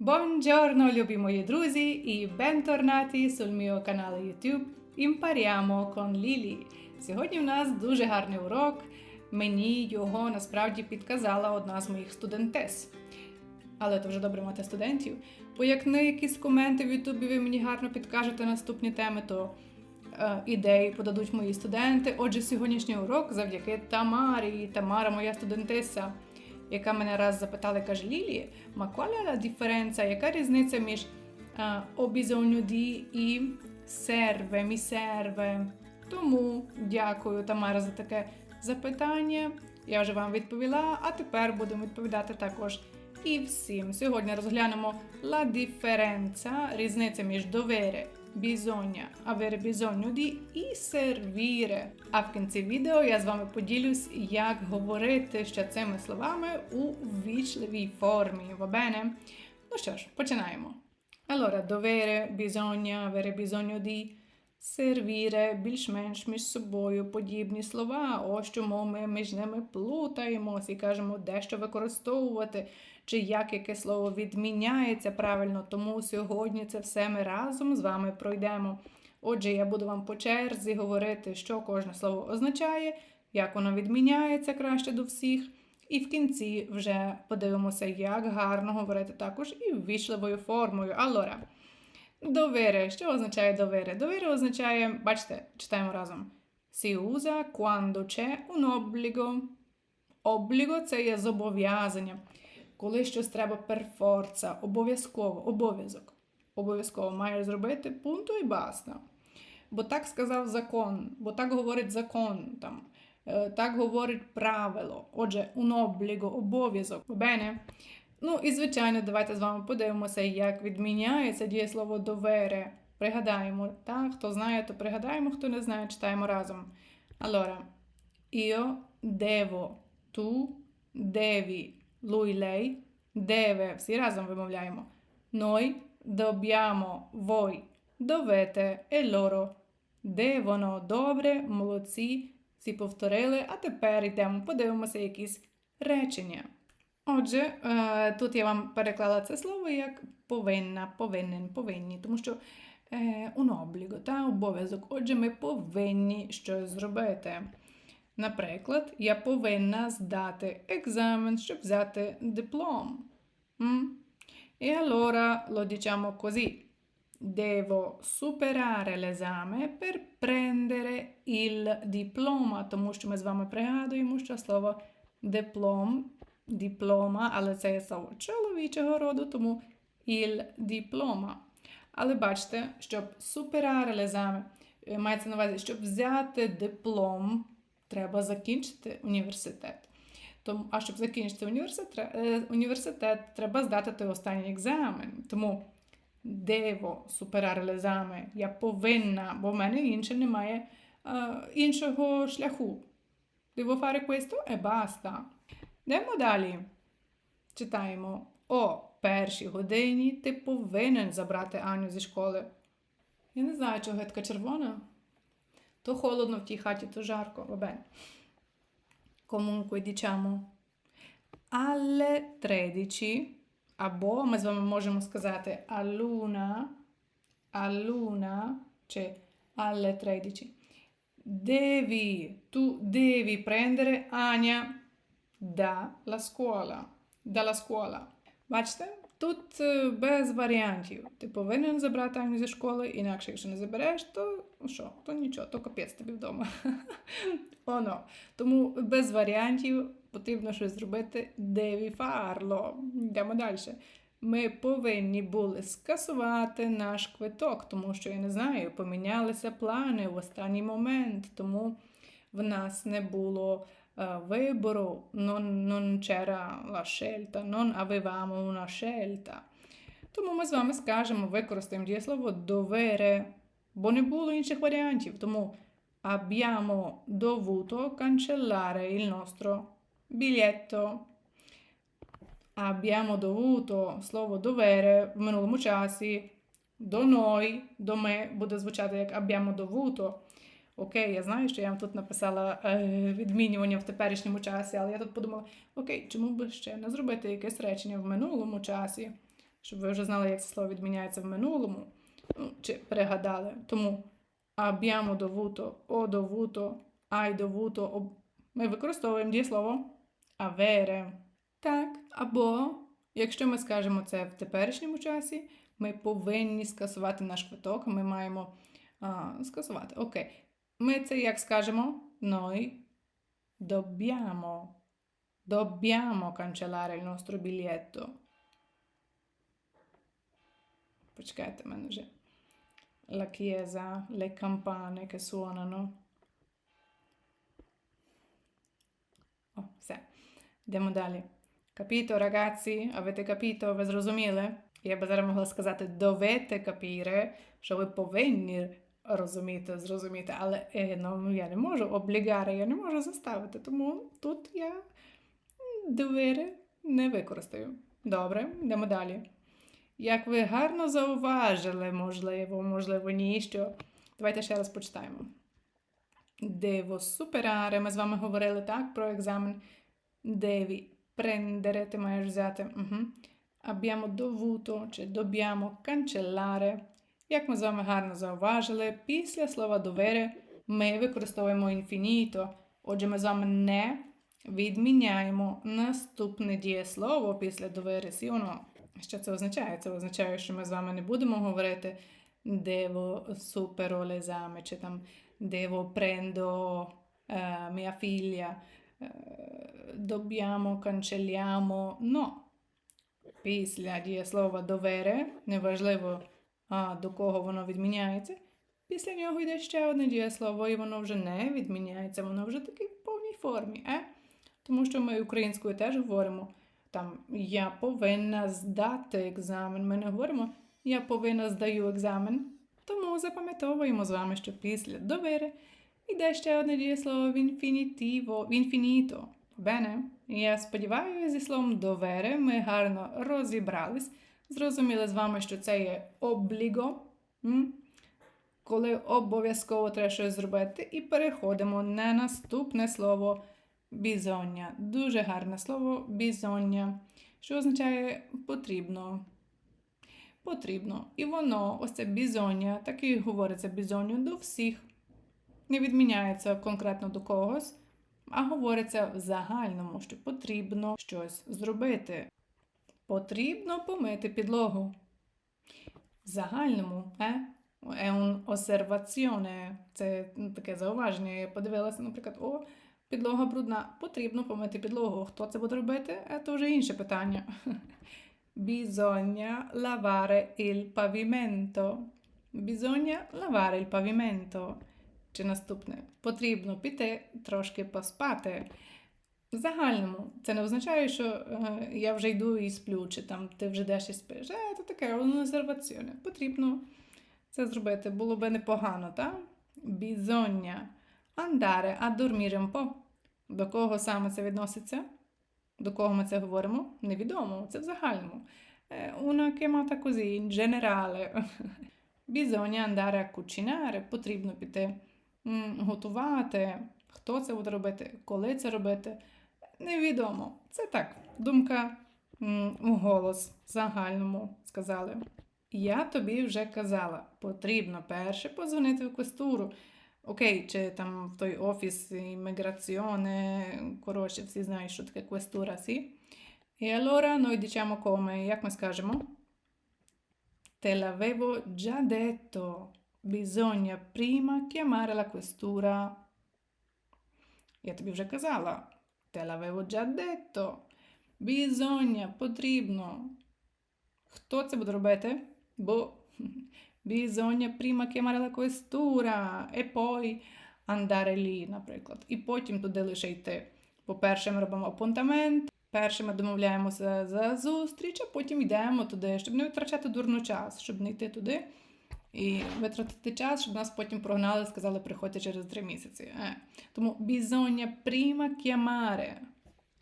Buongiorno, любі мої друзі, і sul mio canale YouTube Impariamo con Lily. Сьогодні в нас дуже гарний урок. Мені його насправді підказала одна з моїх студентес. Але то вже добре мати студентів. Бо як на якісь коменти в Ютубі ви мені гарно підкажете наступні теми, то е, ідеї подадуть мої студенти. Отже, сьогоднішній урок завдяки Тамарі. Тамара, моя студентеса, яка мене раз запитала, каже: Лілі, ma qual è яка різниця між е, ho і serve, mi serve? Тому дякую, Тамара, за таке запитання. Я вже вам відповіла, а тепер будемо відповідати також і всім. Сьогодні розглянемо la differenza, різниця між dovere, bisogna, avere bisogno di і servire. А в кінці відео я з вами поділюсь, як говорити ще цими словами у ввічливій формі. Va bene? Ну що ж, починаємо. Allora, dovere, bisogna, avere bisogno di, servire, більш-менш між собою подібні слова. Ось чому ми між ними плутаємось і кажемо, дещо використовувати, чи як яке слово відміняється правильно. Тому сьогодні це все ми разом з вами пройдемо. Отже, я буду вам по черзі говорити, що кожне слово означає, як воно відміняється краще до всіх. І в кінці вже подивимося, як гарно говорити також і ввічливою формою. Allora, довіри. Що означає довіри? Довіри означає, бачите, читаємо разом. Si usa quando c'è un obbligo. Обліго це є зобов'язання. Коли щось треба forza, обов'язково, обов'язок. Обов'язково маєш зробити пункту і баста. Бо так сказав закон, бо так говорить закон. там. Е, Так говорить правило. Отже, un obbligo, обов'язок. Bene? Ну і звичайно, давайте з вами подивимося, як відміняється дієслово довере. Пригадаємо, так? Хто знає, то пригадаємо, хто не знає, читаємо разом. Allora, io devo, tu devi, lui, lei, deve, всі разом вимовляємо. Noi dobbiamo, voi довете, e loro devono. Добре, молодці, всі повторили, а тепер йдемо, подивимося якісь речення. Отже, е, тут я вам переклала це слово як повинна, повинен, повинні, тому що е, un obbligo, та обов'язок. Отже, ми повинні щось зробити. Наприклад, я повинна здати екзамен, щоб взяти диплом. E allora lo diciamo così. Devo superare l'esame per prendere il diploma, тому що ми з вами пригадуємо, що слово диплом, диплома, але це є слово чоловічого роду, тому il diploma. Але бачите, щоб superare l'esame, е, мається на увазі, щоб взяти диплом, треба закінчити університет. Тому, а щоб закінчити університет, е, університет, треба здати той останній екзамен. Тому superare l'esame, я повинна, бо в мене інше немає е, іншого шляху. Devo fare questo e basta. Йдемо далі. Читаємо. О першій годині ти повинен забрати Аню зі школи. Я не знаю, чого я така червона. То холодно в тій хаті, то жарко. Vabbè. Comunque diciamo alle 13 або ми з вами можемо сказати all'una, all'una чи alle 13. Devi, tu devi prendere Anya dalla scuola. Dalla scuola. Бачите? Тут без варіантів. Ти повинен забрати Аню зі школи, інакше, якщо не забереш, то що, то нічого, то капець тобі вдома. Оно. Тому без варіантів потрібно щось зробити. Деві фарло. Йдемо далі. Ми повинні були скасувати наш квиток, тому що я не знаю, помінялися плани в останній момент, тому в нас не було е, вибору. Non, non c'era la scelta, non avevamo una scelta. Тому ми з вами скажемо, використаємо дієслово довере, бо не було інших варіантів. Тому abbiamo dovuto cancellare il nostro biglietto. Abbiamo dovuto слово довере в минулому часі. До noi, до ми буде звучати як abbiamo dovuto. Окей, я знаю, що я вам тут написала е, відмінювання в теперішньому часі, але я тут подумала: окей, чому би ще не зробити якесь речення в минулому часі? щоб ви вже знали, як це слово відміняється в минулому, ну, чи пригадали. Тому abbiamo dovuto, ho dovuto, hai dovuto. об- Ми використовуємо дієслово avere. Так, або якщо ми скажемо це в теперішньому часі, ми повинні скасувати наш квиток, ми маємо а, скасувати. Окей. Ми це як скажемо? Noi dobbiamo, dobbiamo cancellare il nostro biglietto. Почекайте, в мене вже. La chiesa, le campane che suonano. О, все. Йдемо далі. Capito, ragazzi? Avete capito? Ви зрозуміли? Я би зараз могла сказати dovete capire, що ви повинні розуміти, зрозуміти, але е, ну, я не можу облігари, я не можу заставити, тому тут я довіри не використаю. Добре, йдемо далі. Як ви гарно зауважили, можливо, можливо, ні, що. Давайте ще раз почитаємо. Devo superare. Ми з вами говорили так про екзамен. Devi prendere, ти маєш взяти. Угу. Abbiamo dovuto чи dobbiamo cancellare. Як ми з вами гарно зауважили, після слова довери ми використовуємо infinito. Отже, ми з вами не відміняємо наступне дієслово після довери sí. Що це означає? Це означає, що ми з вами не будемо говорити devo supero l'esame, чи там devo prendo eh, mia figlia, dobbiamo, cancelliamo. No. Після дієслова довере, неважливо а, до кого воно відміняється, після нього йде ще одне дієслово, і воно вже не відміняється, воно вже таки в повній формі. Е? Тому що ми українською теж говоримо там я повинна здати екзамен. Ми не говоримо я повинна здаю екзамен. Тому запам'ятовуємо з вами, що після довіри йде ще одне дієслово в інфінітіво, в інфініто. Бене, я сподіваюся, зі словом довери ми гарно розібрались. Зрозуміли з вами, що це є обліго, коли обов'язково треба щось зробити, і переходимо на наступне слово бізоння. Дуже гарне слово бізоння, що означає потрібно. Потрібно. І воно, ось це бізоння, так і говориться бізонню до всіх. Не відміняється конкретно до когось, а говориться в загальному, що потрібно щось зробити. Потрібно помити підлогу. В загальному, е? È un osservazione. Це ну, таке зауваження. Я подивилася, наприклад, о, підлога брудна. Потрібно помити підлогу. Хто це буде робити? Е, Це вже інше питання. Bisogna lavare il pavimento. Bisogna lavare il pavimento. Чи наступне? Потрібно піти трошки поспати. В загальному це не означає, що е, я вже йду і сплю, чи там ти вже йдеш і спиш. Е, це таке резерваціоне. Потрібно це зробити. Було би непогано, так? Bisogna andare a dormire. До кого саме це відноситься? До кого ми це говоримо? Невідомо, це в загальному. Е, Una chiamata così, in generale. Bisogna andare потрібно піти готувати. Хто це буде робити, коли це робити? Невідомо. Це так, думка в голос загальному сказали. Я тобі вже казала, потрібно перше позвонити в квестуру. Окей, чи там в той офіс імміграціоне, коротше, всі знають, що таке квестура, сі. І allora noi diciamo come, як ми скажемо? Te l'avevo già detto, bisogna prima chiamare la questura. Я тобі вже казала. Te l'avevo già detto. Bisogna, потрібно. Хто це буде робити? Бо bisogna prima chiamare la questura e poi andare lì, наприклад. І потім туди лише йти. По-перше, ми робимо апунтамент, перше ми домовляємося за зустріч, а потім йдемо туди, щоб не витрачати дурно час, щоб не йти туди і витратити час, щоб нас потім прогнали, сказали, приходьте через три місяці. Е. Тому bisogna prima chiamare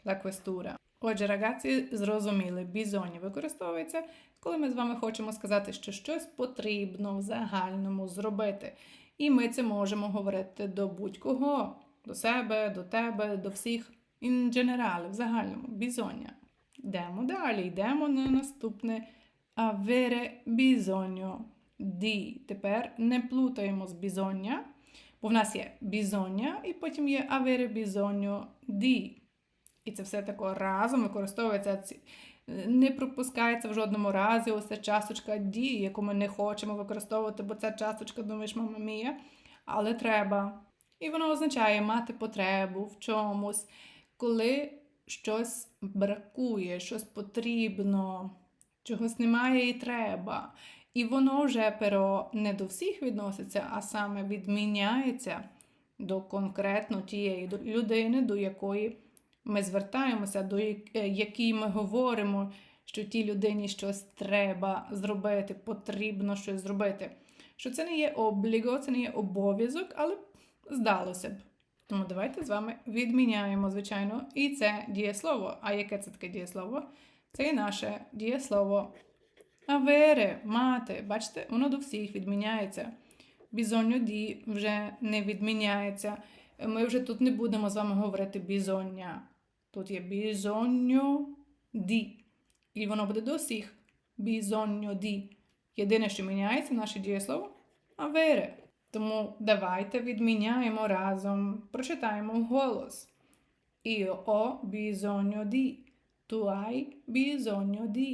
la questura. Отже, рагації зрозуміли, бізоні використовується, коли ми з вами хочемо сказати, що щось потрібно в загальному зробити. І ми це можемо говорити до будь-кого, до себе, до тебе, до всіх. In generale, в загальному, бізоння. Йдемо далі, йдемо на наступне Avere bisogno di. Тепер не плутаємо з бізоння, бо в нас є бізоння, і потім є avere bisogno di. І це все тако разом використовується. Не пропускається в жодному разі ось ця часточка ді, яку ми не хочемо використовувати, бо ця часточка, думаєш, мама мія, але треба. І воно означає мати потребу в чомусь, коли щось бракує, щось потрібно, чогось немає і треба. І воно вже перо не до всіх відноситься, а саме відміняється до конкретно тієї людини, до якої ми звертаємося, до е, якій ми говоримо, що тій людині щось треба зробити, потрібно щось зробити. Що це не є обліго, це не є обов'язок, але здалося б. Тому давайте з вами відміняємо, звичайно, і це дієслово. А яке це таке дієслово? Це і наше дієслово. Авери, мати, бачите, воно до всіх відміняється. Бізонню ді вже не відміняється. Ми вже тут не будемо з вами говорити бізоння. Тут є бізонню ді. І воно буде до всіх. Бізонньо ді. Єдине, що міняється наше дієслово авери. Тому давайте відміняємо разом. Прочитаємо вголос. Io ho bisogno di. Tu hai bisogno di.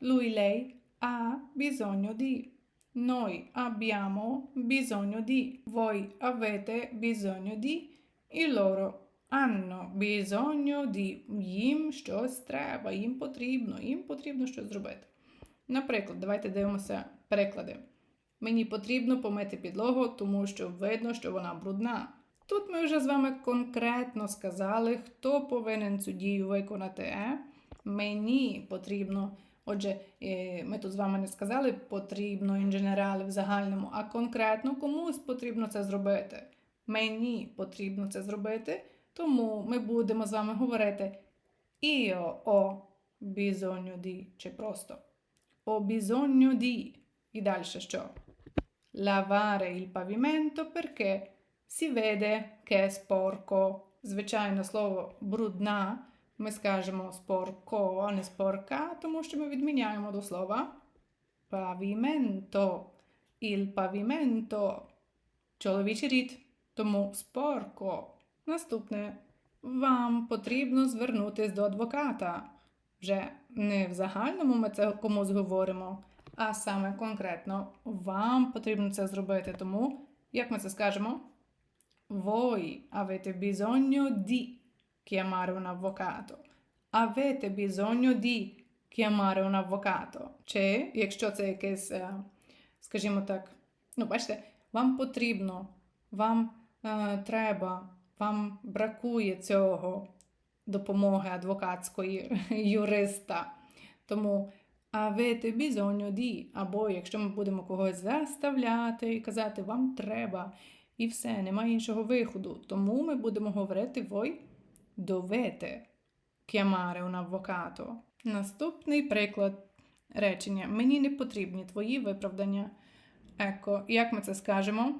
Lui, lei ha bisogno di. Noi abbiamo bisogno di. Voi avete bisogno di. І loro hanno bisogno di. Їм щось треба, їм потрібно, їм потрібно щось зробити. Наприклад, давайте дивимося приклади. Мені потрібно помити підлогу, тому що видно, що вона брудна. Тут ми вже з вами конкретно сказали, хто повинен цю дію виконати. Е? Мені потрібно. Отже, е, ми тут з вами не сказали потрібно generale в загальному, а конкретно комусь потрібно це зробити. Мені потрібно це зробити, тому ми будемо з вами говорити io ho bisogno di, чи просто ho bisogno di. І далі що? Lavare il pavimento perché si vede che è sporco. Звичайно, слово брудна ми скажемо спорко, а не спорка, тому що ми відміняємо до слова pavimento. Il pavimento. Чоловічий рід, тому спорко. Наступне. Вам потрібно звернутись до адвоката. Вже не в загальному ми це комусь говоримо, а саме конкретно вам потрібно це зробити. Тому, як ми це скажемо? Voi avete bisogno di chiamare un avvocato. Avete bisogno di chiamare un avvocato. Чи, якщо це якесь, скажімо так, ну, бачите, вам потрібно, вам е, треба, вам бракує цього допомоги адвокатської юриста. Тому avete bisogno di, або якщо ми будемо когось заставляти і казати, вам треба, і все, немає іншого виходу. Тому ми будемо говорити voi dovete chiamare un avvocato. Наступний приклад речення. Мені не потрібні твої виправдання. Еко, як ми це скажемо?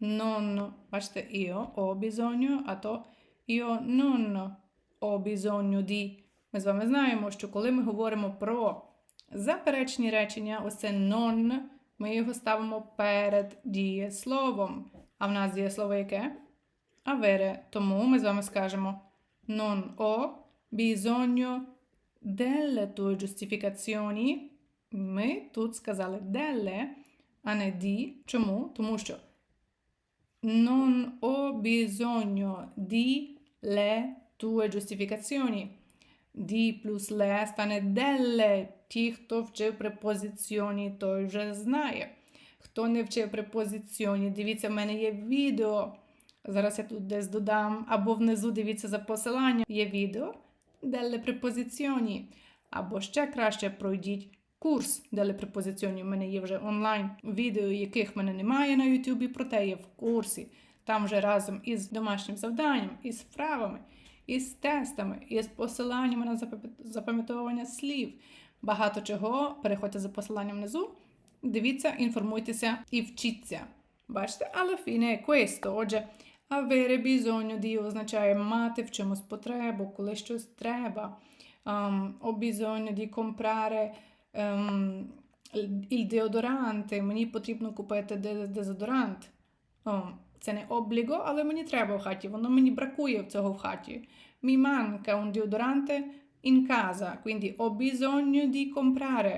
Non, бачите, io ho bisogno, а то io non ho bisogno di. Ми з вами знаємо, що коли ми говоримо про заперечні речення, ось це non, ми його ставимо перед дієсловом. А в нас дієслово яке? Avere. Тому ми з вами скажемо non ho bisogno delle tue giustificazioni. Ми тут сказали delle, а не di. Чому? Тому що non ho bisogno di le tue giustificazioni. Di плюс le стане delle. Ті, хто вчив препозиціоні, той вже знає. Хто не вчив препозиціоні, дивіться, в мене є відео. Зараз я тут десь додам, або внизу дивіться за посиланням. Є відео delle preposizioni. Або ще краще пройдіть курс delle preposizioni. У мене є вже онлайн відео, яких в мене немає на Ютубі, проте є в курсі. Там вже разом із домашнім завданням, із вправами, із тестами, із посиланнями на запам- запам'ятовування слів. Багато чого. Переходьте за посиланням внизу. Дивіться, інформуйтеся і вчіться. Бачите, alla fine questo. Отже, avere bisogno di означає мати в чомусь потребу, коли щось треба. um, ho bisogno di comprare um, il deodorante, мені потрібно купити де- дезодорант. О, це не обліго, але мені треба в хаті, воно мені бракує цього в хаті. Mi manca un deodorante in casa, quindi ho bisogno di comprare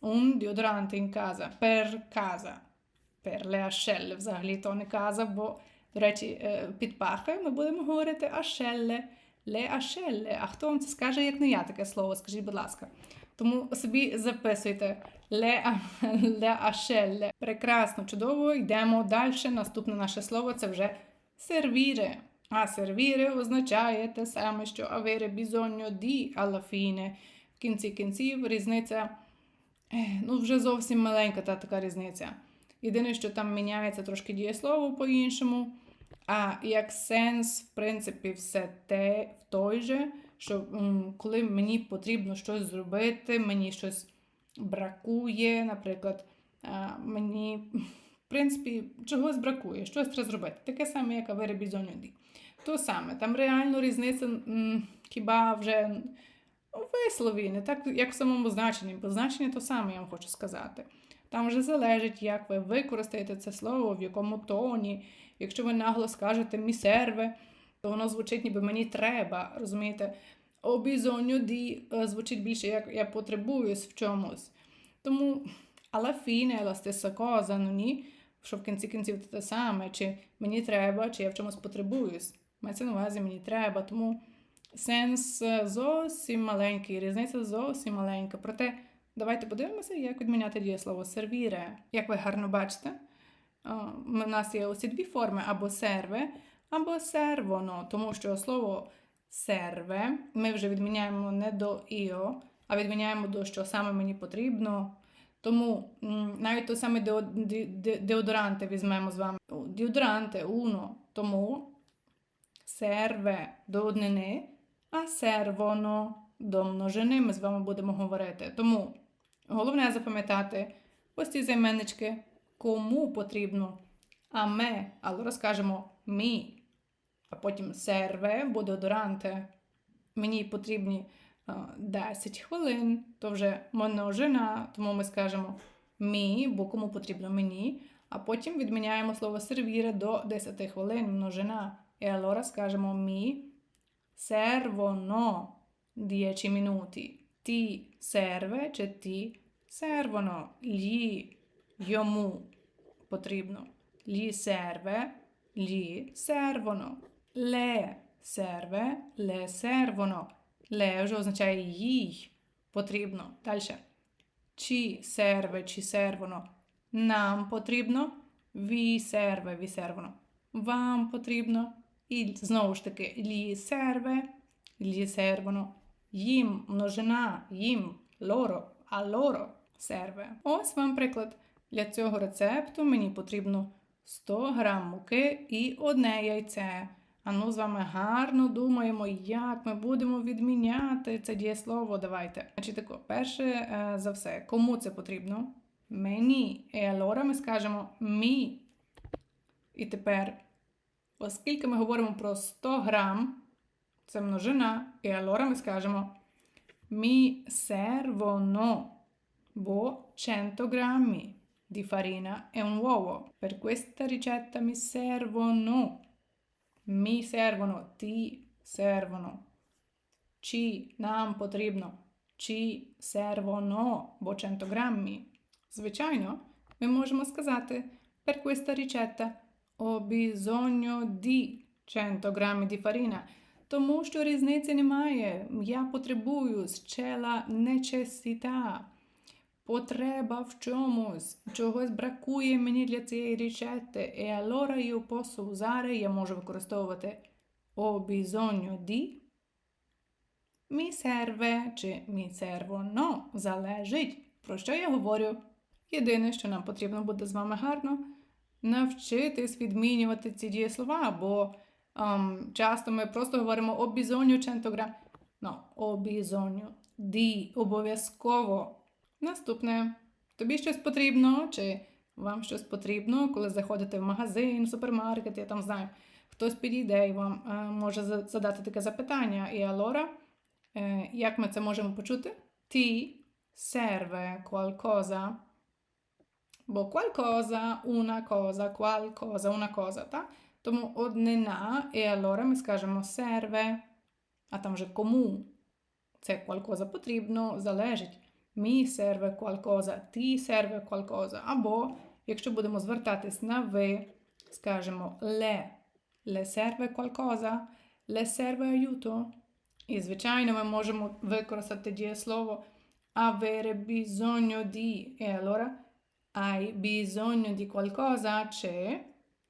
un deodorante in casa, per casa. Per le ascelle, взагалі то не каза, бо, до речі, е, під пахою ми будемо говорити ашелле, ле ашелле. А хто вам це скаже, як не я таке слово? Скажіть, будь ласка. Тому собі записуйте ле, ле ашелле. Прекрасно, чудово. Йдемо далі. Наступне наше слово це вже сервіре. А сервіре означає те саме, що bisogno di alla fine. В кінці кінців різниця Ну, вже зовсім маленька та така різниця. Єдине, що там міняється трошки дієслово по-іншому. А як сенс, в принципі, все те в той же, що коли мені потрібно щось зробити, мені щось бракує, наприклад, мені, в принципі, чогось бракує, щось треба зробити. Таке саме, як avere bisogno. То саме, там реально різниця хіба вже у вислові, не так, як в самому значенні, бо значення то саме я вам хочу сказати. Там вже залежить, як ви використаєте це слово, в якому тоні. Якщо ви нагло скажете місерве, то воно звучить, ніби мені треба. Розумієте? Bisogno di е, звучить більше, як я потребуюсь в чомусь. Тому alla fine è la ну ні, що в кінці кінців те саме, чи мені треба, чи я в чомусь потребуюсь. Мається на увазі мені треба. Тому сенс е, зовсім маленький, різниця зовсім маленька. Проте давайте подивимося, як відміняти дієслово сервіре. Як ви гарно бачите, у нас є ось дві форми або серве, або сервоно, тому що слово серве ми вже відміняємо не до іо, а відміняємо до що саме мені потрібно. Тому навіть ді- ді- деодоранти візьмемо з вами. Деодоранти, уно. Тому серве до однини, а сервоно до множини ми з вами будемо говорити. Тому головне запам'ятати ось ці займеннички, кому потрібно. А ме, але розкажемо мі, а потім серве буде одоранте. Мені потрібні 10 хвилин, то вже множина, тому ми скажемо мі, бо кому потрібно мені. А потім відміняємо слово сервіре до 10 хвилин, множина. І allora скажемо мі servono 10 minuti. Ti serve чи ti servono. Gli йому потрібно. Gli serve, gli servono. Le serve, le servono. Le вже означає їй потрібно. Далі. Ci serve, ci servono. Нам потрібно. Vi serve, vi servono. Вам потрібно. І знову ж таки, gli serve, gli servono. Їм множина, їм, loro, а loro serve. Ось вам приклад. Для цього рецепту мені потрібно 100 грам муки і одне яйце. А ну з вами гарно думаємо, як ми будемо відміняти це дієслово. Давайте. Значить, тако, перше е, за все, кому це потрібно? Мені. І allora ми скажемо мі. І тепер, оскільки ми говоримо про 100 грам, це множина, і allora ми скажемо mi servono бо 100 grammi di farina e un uovo. Per questa ricetta mi servono, mi servono, ti servono, ci нам потрібно, ci servono, бо 100 grammi. Звичайно, ми можемо сказати per questa ricetta ho bisogno di 100 grammi di farina, тому що різниці немає. Я потребую зчела necessità. Потреба в чомусь, чогось бракує мені для цієї річети. І allora io posso usare, я можу використовувати ho bisogno di, mi serve чи mi servono, залежить, про що я говорю. Єдине, що нам потрібно буде з вами гарно навчитись відмінювати ці дієслова, бо ем, часто ми просто говоримо ho bisogno 100. No, ho bisogno di, обов'язково. Наступне. Тобі щось потрібно, чи вам щось потрібно, коли заходите в магазин, в супермаркет, я там знаю, хтось підійде і вам е, може задати таке запитання. І allora Е, Як ми це можемо почути? Ti serve qualcosa? Бо qualcosa, una cosa, qualcosa, una cosa, так? Тому однина, і allora ми скажемо serve, а там вже кому це qualcosa потрібно, залежить. Mi serve qualcosa, ti serve qualcosa. Або, якщо будемо звертатись на ви, скажемо le, le serve qualcosa, le serve aiuto. І, звичайно, ми можемо використати дієслово avere bisogno di. E allora hai bisogno di qualcosa? Чи,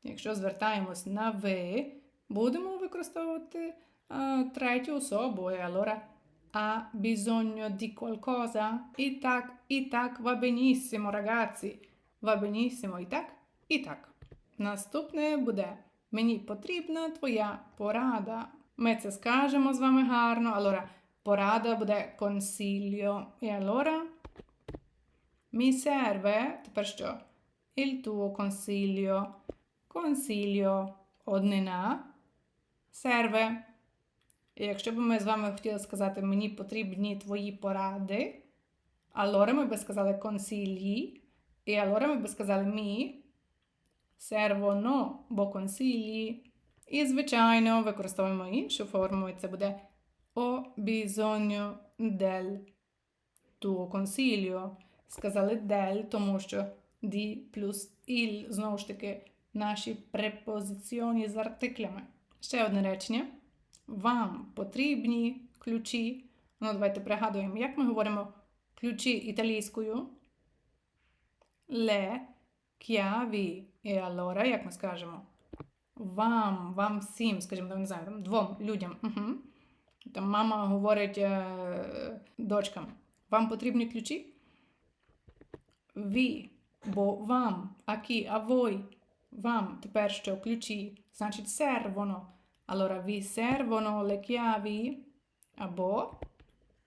якщо звертаємось на ви, будемо використовувати а, третю особу. E allora ha bisogno di qualcosa? І так, і так, va benissimo, ragazzi. Va benissimo, і так, і. Наступне буде Мені потрібна твоя порада. Ми це скажемо з вами гарно. Allora, порада буде consiglio. E allora mi serve, тепер що? Il tuo consiglio. Consiglio однина. Serve. І якщо б ми з вами хотіли сказати мені потрібні твої поради, allora ми би сказали consigli. І allora ми би сказали mi servono, бо consigli. І, звичайно, використовуємо іншу форму, і це буде ho bisogno del tuo consiglio. Сказали del, тому що di плюс il, знову ж таки, наші препозиціоні з артиклями. Ще одне речення. Вам потрібні ключі. Ну, давайте пригадуємо, як ми говоримо ключі італійською. Le chiavi. І allora, як ми скажемо? Вам, вам всім, скажімо, не знаю, там, двом людям. Угу. Там мама говорить е, дочкам: вам потрібні ключі? Ви, бо вам, акі, а voi, вам тепер що ключі, значить servono. Allora vi servono le chiavi? Або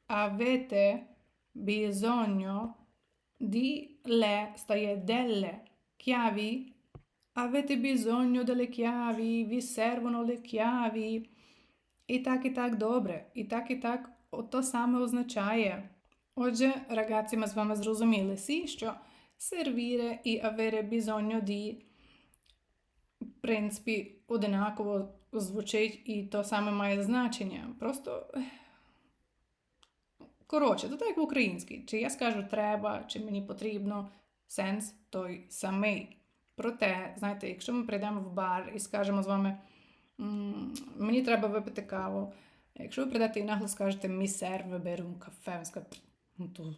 avete bisogno di le стає delle chiavi? Avete bisogno delle chiavi? Vi servono le chiavi? І так, і так добре. І так, і так то саме означає. Отже, ragazzi, ми з вами зрозуміли сі, що servire і avere bisogno di, в принципі, одинаково звучить і то саме має значення. Просто. Коротше, то так як в українській. Чи я скажу треба, чи мені потрібно, сенс той самий. Проте, знаєте, якщо ми прийдемо в бар і скажемо з вами, мені треба випити каву. Якщо ви прийдете і нагло скажете мі серве, беру кафе, ви скажете, ну то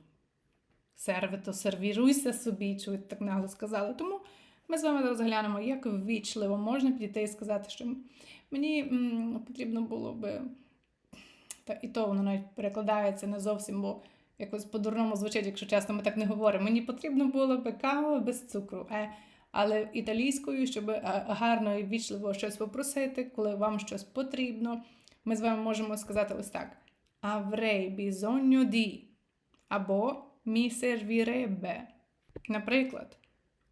серве, то сервіруйся собі, чи ви так нагло сказали. Тому ми з вами розглянемо, як ввічливо можна підійти і сказати, що мені м, потрібно було би. Та і то воно навіть перекладається не зовсім, бо якось по-дурному звучить, якщо чесно, ми так не говоримо. Мені потрібно було би кава без цукру. Е, але італійською, щоб гарно і ввічливо щось попросити, коли вам щось потрібно, ми з вами можемо сказати ось так: Avrei bisogno di або mi servirebbe. Наприклад,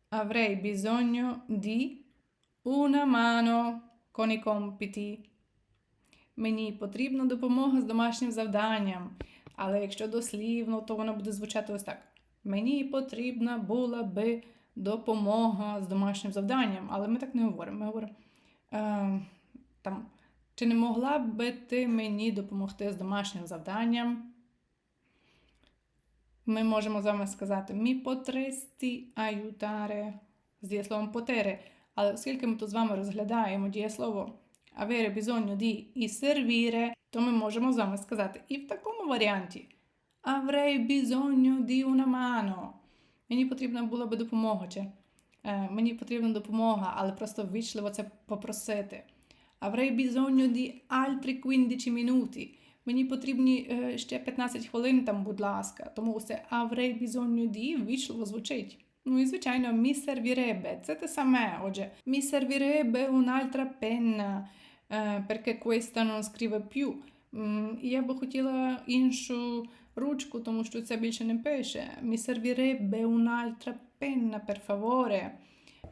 avrei bisogno di una mano i compiti. Мені потрібна допомога з домашнім завданням. Але якщо дослівно, то воно буде звучати ось так: Мені потрібна була би допомога з домашнім завданням, але ми так не говоримо. Ми говоримо е, там, чи не могла би ти мені допомогти з домашнім завданням? Ми можемо з вами сказати мі потресті aiutare з дієсловом потере. Але оскільки ми тут з вами розглядаємо дієслово avere bisogno di і servire, то ми можемо з вами сказати і в такому варіанті avrei bisogno di una mano. Мені потрібна була би допомога. Чи е, мені потрібна допомога, але просто ввічливо це попросити. Avrei bisogno di altri 15 minuti. Мені потрібні е, ще 15 хвилин там, будь ласка. Тому це avrei bisogno di ввічливо звучить. Ну і, звичайно, mi servirebbe. Це те саме. Отже, mi servirebbe un'altra penna, е, perché questa non scrive più. Я би хотіла іншу ручку, тому що це більше не пише. Mi servirebbe un'altra penna, per favore.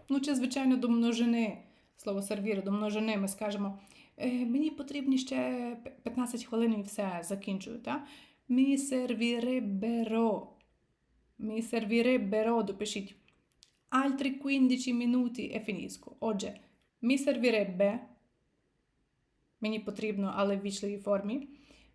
Ну, чи, звичайно, до множини. Слово сервіри до множини ми скажемо Е, мені потрібні ще 15 хвилин і все закінчую. Та? Mi servirebbero. Mi servirebbero, допишіть. Altri 15 minuti e finisco. Отже, mi servirebbe. Мені потрібно, але в вічливій формі.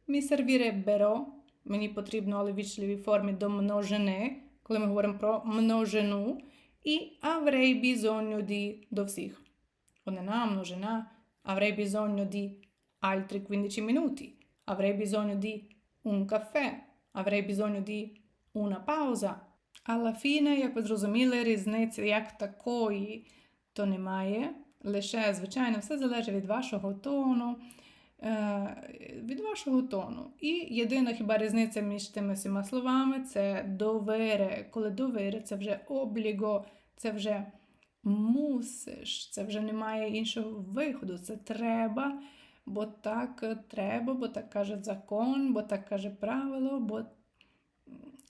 Mi servirebbero. Мені потрібно, але в вічливій формі до множини, коли ми говоримо про множину. І avrei bisogno di до всіх. Однина, множина. Avrei bisogno di altri 15 minuti. Avrei bisogno di un caffè. Avrei bisogno di una pausa. Alla fine, як ви зрозуміли, різниці як такої то немає. Лише, звичайно, все залежить від вашого тону, від вашого тону. І єдина хіба різниця між тими всіма словами це довире. Коли довире, це вже обліго, це вже мусиш, це вже немає іншого виходу. Це треба, бо так треба, бо так каже закон, бо так каже правило, бо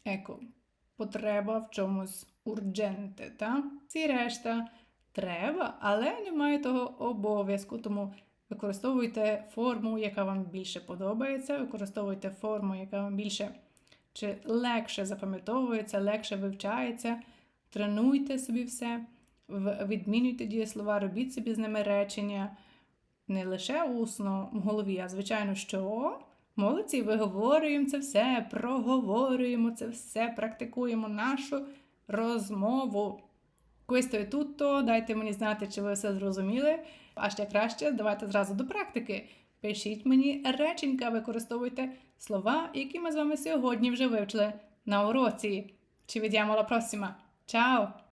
еко, потреба в чомусь урдженте. Та? Ці решта треба, але немає того обов'язку. Тому використовуйте форму, яка вам більше подобається, використовуйте форму, яка вам більше чи легше запам'ятовується, легше вивчається. Тренуйте собі все, відмінюйте дієслова, робіть собі з ними речення. Не лише усно в голові, а звичайно, що молодці, виговорюємо це все, проговорюємо це все, практикуємо нашу розмову. Questo è tutto. Дайте мені знати, чи ви все зрозуміли. А ще краще, давайте зразу до практики. Пишіть мені реченька, використовуйте слова, які ми з вами сьогодні вже вивчили на уроці. Ci vediamo alla prossima. Ciao!